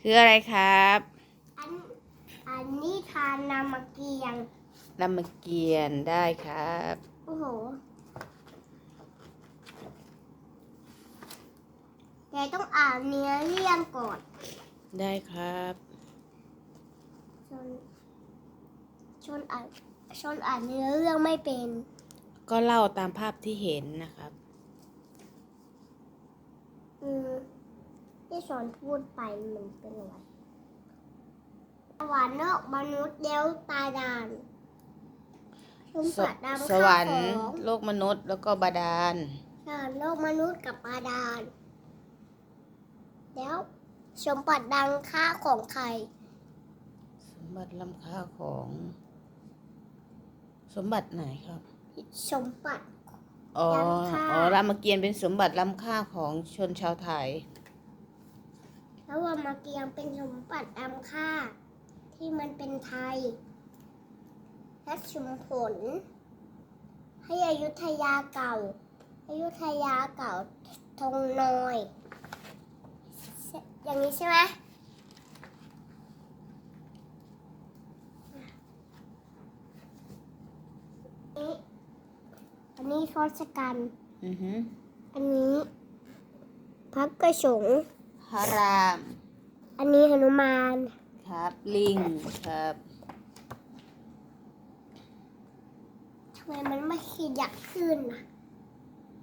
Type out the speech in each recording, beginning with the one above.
คืออะไรครับอันอันนี้ทานนามเกียงรามเกียรติ์ได้ครับ โอ้โหแต่ต้องอ่านเนื้อเรื่องก่อนได้ครับ ชนชนอ่านชนอ่านเนื้อเรื่องไม่เป็น ก็เล่าตามภาพที่เห็นนะครับ อืม ที่สอนพูดไปมันเป็นอะไรสวรรค์โลกมนุษย์เดวตายดานชมสสัตว์ดำสข้าววรรค์ของโลกมนุษย์แล้วก็บาดาล สวรรค์โลกมนุษย์กับบาดาลแล้วสมบัติดังค่าของใครสมบัติล้ำค่าของ สมบัติไหนครับ สมบัติ อ๋อ ล้ำค่า อ๋อรามเกียรติ์เป็นสมบัติล้ำค่าของชนชาวไทย แล้วว่ามาเกียงเป็นสมบัติอัมค่า ที่มันเป็นไทย และชุมผล ให้อยุธยาเก่าอยุธยาเก่าธงนอย อย่างนี้ใช่ไหมนี่อันนี้ทศกัณฐ์อือฮึอันนี้พระกระสงฆ์ พระราม อันนี้หนุมานครับ ลิงครับทำไมมันไม่ขยับขึ้นน่ะ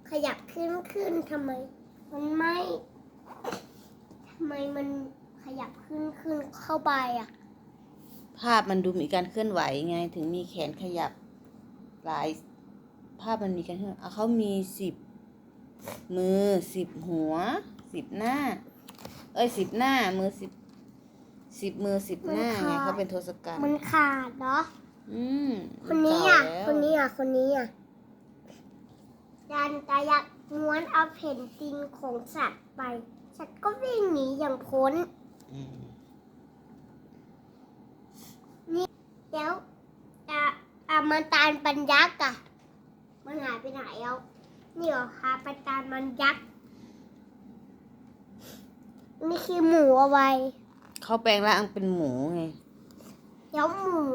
ขยับขึ้นขึ้นทำไม มันไม่ทำไมมันขยับขึ้นขึ้นเข้าไปอะ ภาพมันดูมีการเคลื่อนไหวไง ถึงมีแขนขยับหลาย ภาพมันมีการเคลื่อนอะเขามีสิบมือสิบหัวสิบหน้า เอ้ยสิบหน้ามือสิบสิบมือสิบหน้ามันไงขาดเขาเป็นทศกัณฐ์มันขาดเนาะอืมคนนี้เก่าอะแล้วคนนี้อะ คนนี้อะดันตายักม้วนเอาแผ่นดินของสัตว์ไป สัตว์ก็วิ่งหนีอย่างพ้นอืมแล้วอะอะมันตาลปัญยักษ์อะมันหายไปไหนแล้วนี่เหรอคะปันตาลมันยักษ์ นี่คือหมูเอาไว้เขาแปลงร่างเป็นหมูไงแล้วหมู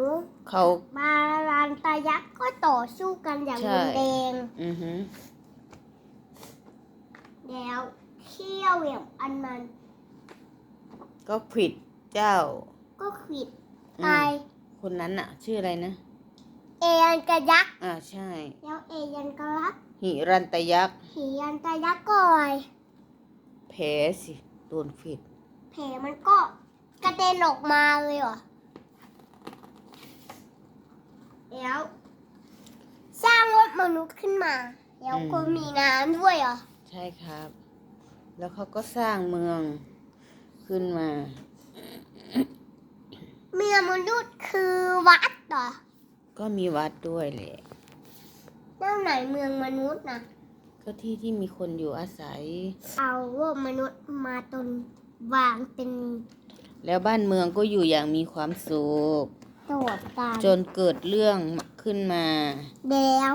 เขา บาลานตายักษ์ก็ต่อสู้กันอย่างใช่ รุนแรงอือฮึแล้วเขี้ยวอย่างอันนั้นก็ขวิดเจ้าก็ขวิดอืมตายคนนั้นอะชื่ออะไรนะ เอยันกระยักษ์อ่าใช่ แล้วเอยันกระยักษ์หิรันตยักษ์ หียันตายักษ์ก็ไอแผลสิ โดนขวิดแผลมันก็กระเด็นออกมาเลยเหรอ แล้ว สร้างรถมนุษย์ขึ้นมา แล้วก็มีน้ำด้วยเหรอ ใช่ครับ แล้วเขาก็สร้างเมืองขึ้นมา เมืองมนุษย์คือวัดเหรอ ก็มีวัดด้วยแหละแล้วไหนเมืองมนุษย์นะ ก็ที่ที่มีคนอยู่อาศัย เอาว่ามนุษย์มาตนวางเป็นแล้วบ้านเมืองก็อยู่อย่างมีความสุขตวดตามจนเกิดเรื่องขึ้นมา แล้ว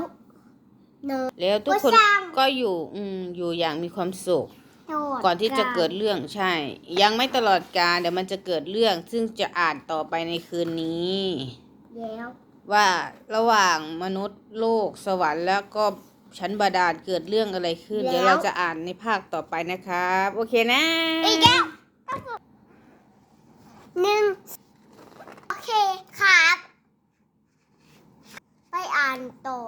โนแล้วทุกคนก็สร้าง ก็อยู่อืมอยู่อย่างมีความสุขตวดก่อนที่จะเกิดเรื่องใช่ ยังไม่ตลอดกาลเดี๋ยวมันจะเกิดเรื่องซึ่งจะอ่านต่อไปในคืนนี้ แล้ว ว่าระหว่างมนุษย์โลกสวรรค์แล้วก็ ชั้นบาดาลเกิดเรื่องอะไรขึ้นเดี๋ยวเราจะอ่านในภาคต่อไปนะครับ โอเคนะ อีกแล้วหนึ่งโอเคครับ ไปอ่านต่อ